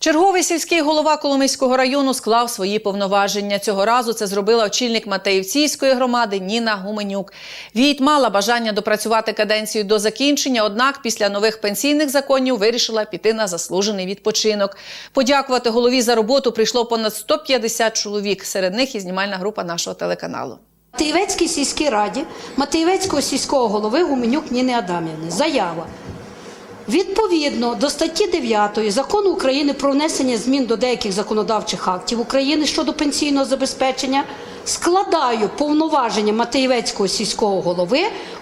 Черговий сільський голова Коломийського району склав свої повноваження. Цього разу це зробила очільник Матеївцівської громади Ніна Гуменюк. Війт мала бажання допрацювати каденцію до закінчення, однак після нових пенсійних законів вирішила піти на заслужений відпочинок. Подякувати голові за роботу прийшло понад 150 чоловік. Серед них і знімальна група нашого телеканалу. Матеєвецькій сільській раді Матеєвецького сільського голови Гуменюк Ніни Адамівни. Заява. Відповідно до статті 9 Закону України про внесення змін до деяких законодавчих актів України щодо пенсійного забезпечення складаю повноваження Матеєвецького сільського голови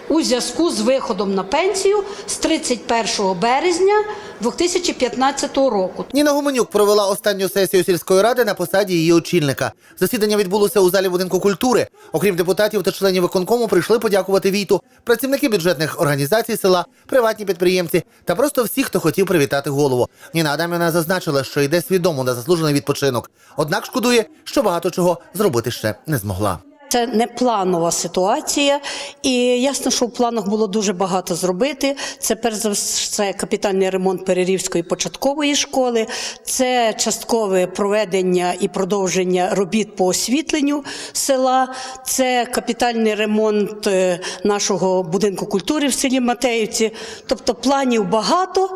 у зв'язку з виходом на пенсію з 31 березня 2015 року. Ніна Гуменюк провела останню сесію сільської ради на посаді її очільника. Засідання відбулося у залі будинку культури. Окрім депутатів та членів виконкому, прийшли подякувати Війту, працівники бюджетних організацій села, приватні підприємці та просто всі, хто хотів привітати голову. Ніна Адамівна зазначила, що йде свідомо на заслужений відпочинок. Однак шкодує, що багато чого зробити ще не змогла. Це не планова ситуація, і ясно, що в планах було дуже багато зробити. Це перш за все капітальний ремонт Перерівської початкової школи, це часткове проведення і продовження робіт по освітленню села, це капітальний ремонт е, нашого будинку культури в селі Матеївці. Тобто планів багато.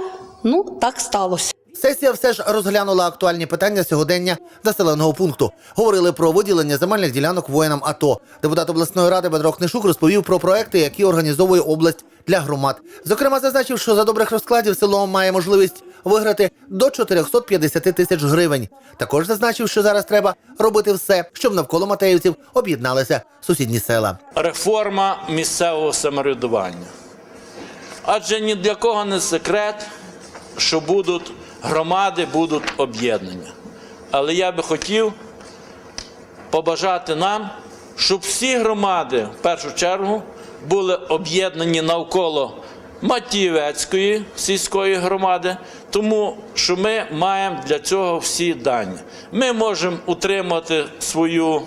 Ну так сталося. Сесія все ж розглянула актуальні питання сьогодення населеного пункту. Говорили про виділення земельних ділянок воїнам АТО. Депутат обласної ради Бедро Книшук розповів про проекти, які організовує область для громад. Зокрема, зазначив, що за добрих розкладів село має можливість виграти до 450 тисяч гривень. Також зазначив, що зараз треба робити все, щоб навколо Матеївців об'єдналися сусідні села. реформа місцевого самоврядування. Адже ні для кого не секрет, що будуть громади, будуть об'єднання. Але я би хотів побажати нам, щоб всі громади в першу чергу були об'єднані навколо Матіївецької сільської громади, тому що ми маємо для цього всі дані. Ми можемо утримати свою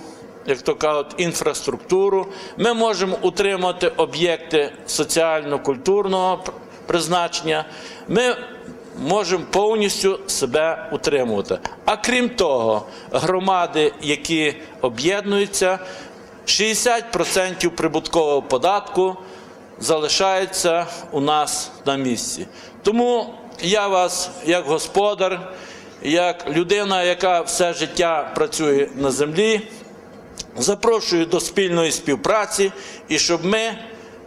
як то кажуть, інфраструктуру. Ми можемо утримати об'єкти соціально-культурного призначення. Ми можемо повністю себе утримувати. А крім того, громади, які об'єднуються, 60% прибуткового податку залишається у нас на місці. Тому я вас, як господар, як людина, яка все життя працює на землі, запрошую до спільної співпраці і щоб ми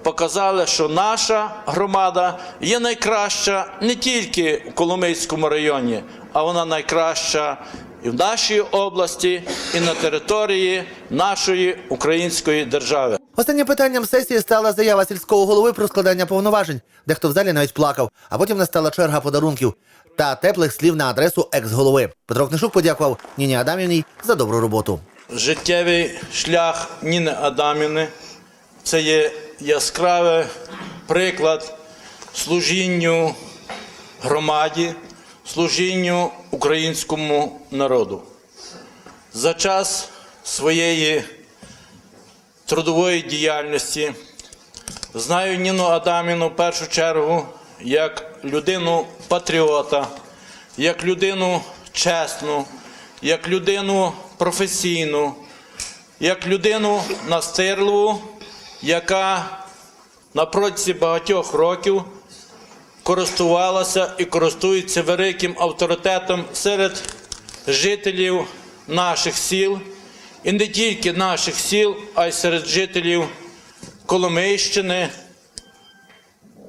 показали, що наша громада є найкраща не тільки в Коломийському районі, а вона найкраща і в нашій області, і на території нашої української держави. Останнім питанням сесії стала заява сільського голови про складання повноважень. Дехто в залі навіть плакав, а потім настала черга подарунків та теплих слів на адресу екс-голови. Петро Книшук подякував Ніні Адамівній за добру роботу. Життєвий шлях Ніни Адамівни це є яскравий приклад служінню громаді, служінню українському народу. За час своєї трудової діяльності знаю Ніну Адамівну в першу чергу як людину патріота, як людину чесну, як людину професійну, як людину настирливу, яка на протязі багатьох років користувалася і користується великим авторитетом серед жителів наших сіл, і не тільки наших сіл, а й серед жителів Коломийщини,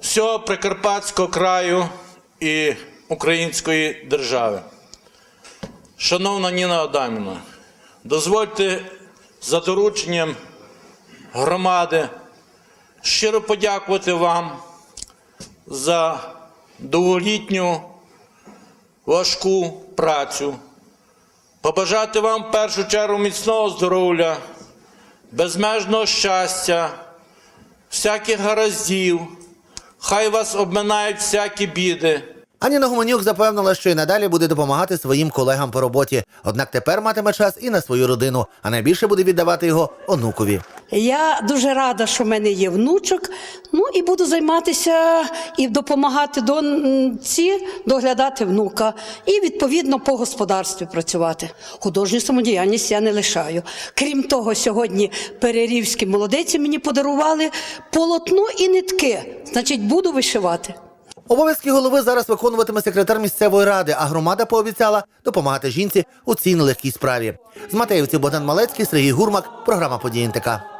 всього Прикарпатського краю і Української держави. Шановна Ніна Адамівна, дозвольте за дорученням громади. Щиро подякувати вам за довголітню важку працю, побажати вам в першу чергу міцного здоров'я, безмежного щастя, всяких гараздів, хай вас обминають всякі біди. Аніна Гуменюк запевнила, що й надалі буде допомагати своїм колегам по роботі. Однак тепер матиме час і на свою родину, а найбільше буде віддавати його онукові. Я дуже рада, що в мене є внучок. Ну і буду займатися і допомагати доньці доглядати внука, і відповідно по господарстві працювати. Художню самодіяльність я не лишаю. Крім того, сьогодні перерівські молодиці мені подарували полотно і нитки. Значить, буду вишивати. Обов'язки голови зараз виконуватиме секретар місцевої ради, а громада пообіцяла допомагати жінці у цій нелегкій справі. З Матеївців Богдан Малецький, Сергій Гурмак, програма «Події НТК».